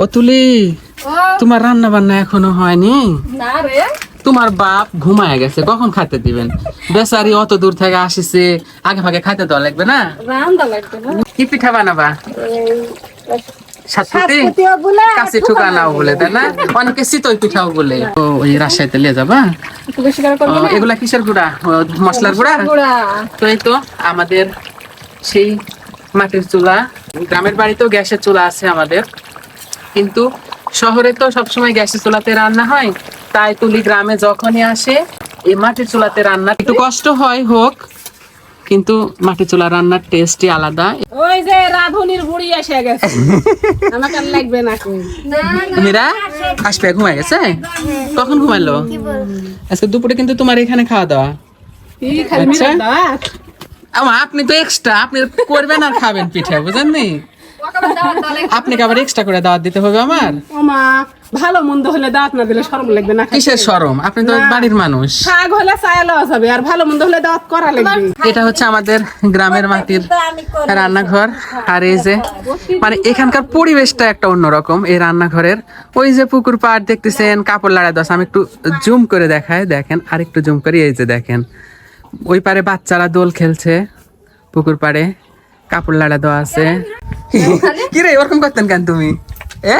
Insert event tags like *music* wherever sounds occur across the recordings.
ও তুলি তোমার রান্না বান্না এখনও হয়নি? না রে। তোমার বাপ ঘুমায় গেছে কখন খাইতে দিবেন? বেচারি অত দূর থেকে আসিছে আগে ভাগে খাইতে দেওয়া লাগবে না? কি পিঠা বানাবা? সাতপুতি? কাশি বলে তাই না? অনেকে চিতই পিঠাও বলে। ওই রাজশাহীতে লিয়ে যাবা? একটু বেশি করে ও, করবে না? এগুলা কিসের গুড়া? মশলার গুড়া? গুড়া। তো এই তো আমাদের সেই মাটির চুলা। গ্রামের বাড়িতেও গ্যাসের চুলা আছে আমাদের। কিন্তু শহরে তো সবসময় গ্যাসের চুলাতে রান্না হয় তাই তুলি গ্রামে যখনই আসে এই মাটির চুলাতে রান্না একটু কষ্ট হয় হোক কিন্তু মাটির চুলা রান্নার টেস্টই আলাদা। ওই যে রাধুনির বুড়ি এসে গেছে। *laughs* আমাকে আর লাগবে না কই। মীরা আসবে ঘুমাই গেছে? কখন ঘুমাইলো আজকে দুপুরে কিন্তু তোমার এখানে খাওয়া দাওয়া। আচ্ছা। আপনি তো এক্সট্রা আপনি করবেন আর খাবেন পিঠা বুঝেন নি আপনাকে আবার এক্সট্রা করে দাওয়াত দিতে হবে আমার? ভালো মন্দ হলে দাঁত না দিলে শরম লাগবে না কিসের সরম আপনি তো বাড়ির মানুষ। শাক হলে চায়া লওয়া যাবে আর ভালো মন্দ হলে দাঁত করা লাগবে। এটা হচ্ছে আমাদের গ্রামের মাটির রান্নাঘর। আর এই যে মানে এখানকার পরিবেশটা একটা অন্যরকম এই রান্নাঘরের। ওই যে পুকুর পাড় দেখতেছেন কাপড় লাড়া দশ আমি একটু জুম করে দেখায় দেখেন আর একটু জুম করে এই যে দেখেন। ওই পারে বাচ্চারা দোল খেলছে পুকুর পাড়ে কাপড় লাড়া দেওয়া আছে। কি রে ওরকম করতেন কেন তুমি? এ?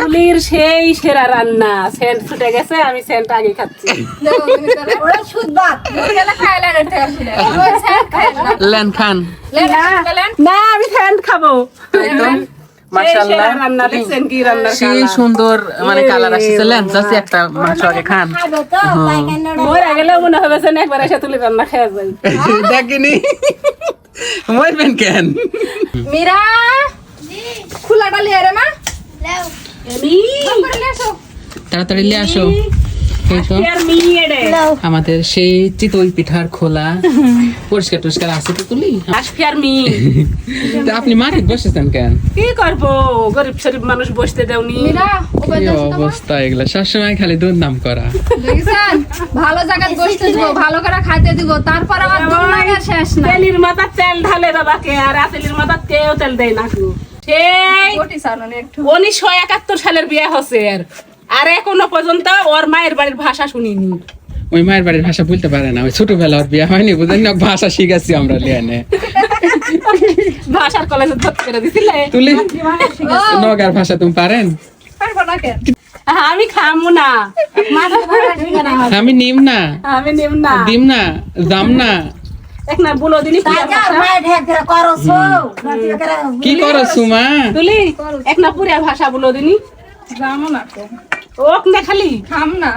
সেই সেরা রান্না। সেন্ট ফুটে গেছে আমি সেন্ট আগে খাচ্ছি। লেন খান। না আমি সেন্ট খাব। সেই রান্না দেখছেন কি রান্নার সেই সুন্দর মানে কালার আসছে। লেন্স আছে একটা মাংস আগে খান। মরে গেলে মনে হবে একবার এসে তুলি রান্না খেয়ে যাই। *laughs* দেখিনি। মরবেন কেন? মীরা! লিয়ে রে মা। তাড়াতাড়ি নিয়ে আসো। আমাদের সেই চিতই পিঠার খোলা। পরিষ্কার টরিষ্কার আছে তো তুলি? *laughs* আপনি মাঠে বসেছেন কেন? কি করব? গরিব শরীফ মানুষ বসতে দেওনি। কি অবস্থা এগুলা? সবসময় খালি দুর্নাম করা। ভালো জায়গায় বসতে দিব ভালো করে খাইতে দিব তারপর আবার দুর্নামের শেষ না। তেলির মাথা তেল ঢালে বাবাকে আর আতেলির মাথা কেউ তেল দেয় না সেই উনিশশো একাত্তর সালের বিয়ে হচ্ছে আর এখনও পর্যন্ত ওর মায়ের বাড়ির ভাষা শুনিনি। ওই মায়ের বাড়ির ভাষা বলতে পারে না ওই ছোটবেলা ওর বিয়ে হয়নি বুঝেন না ভাষা শিখেছি আমরা লিয়ানে। ভাষার কলেজে ভর্তি করে দিছিলে। তুলি। নগার ভাষা তুমি পারেন? পারব না কেন? আমি খামু না। আমি নিম না। আমি নিম না। দিম না দাম না। এক না বলো দিনই পুরিয়া ভাষা। কি করো সুমা? তুলি এক না পুরিয়া ভাষা বলো দিনি যাব না তো। ওক না খালি? খাম না।